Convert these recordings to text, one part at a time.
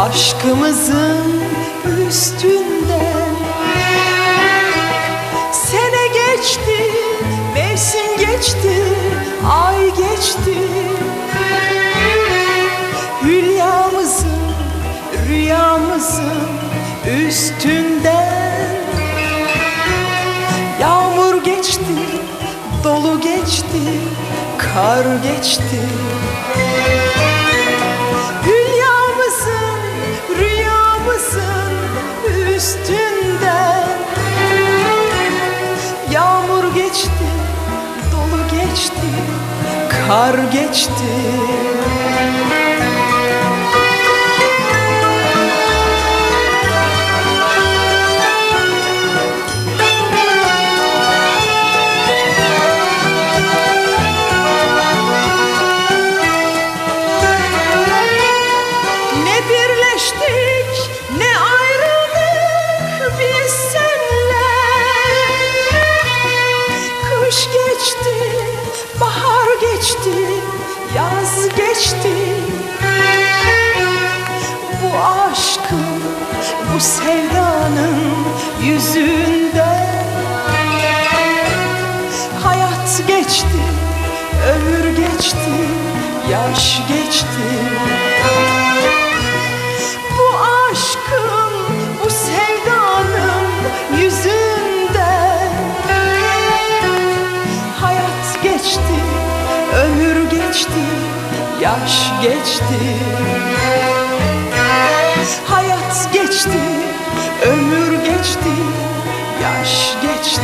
aşkımızın üstünden Sene geçti, mevsim geçti, ay geçti. Hülyamızın, rüyamızın üstünden Yağmur geçti, dolu geçti, kar geçti Yağmur geçti, dolu geçti, kar geçti. Ne birleştik ne ayrıldık biz senle yaz geçti. Bu aşkın, bu sevdanın yüzünden Hayat geçti, ömür geçti, yaş geçti. Bu aşkın, bu sevdanın yüzünden Hayat geçti, ömür geçti, yaş geçti. Hayat geçti, ömür geçti, yaş geçti.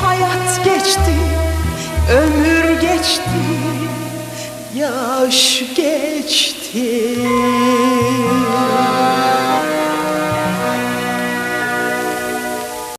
Hayat geçti, ömür geçti, yaş geçti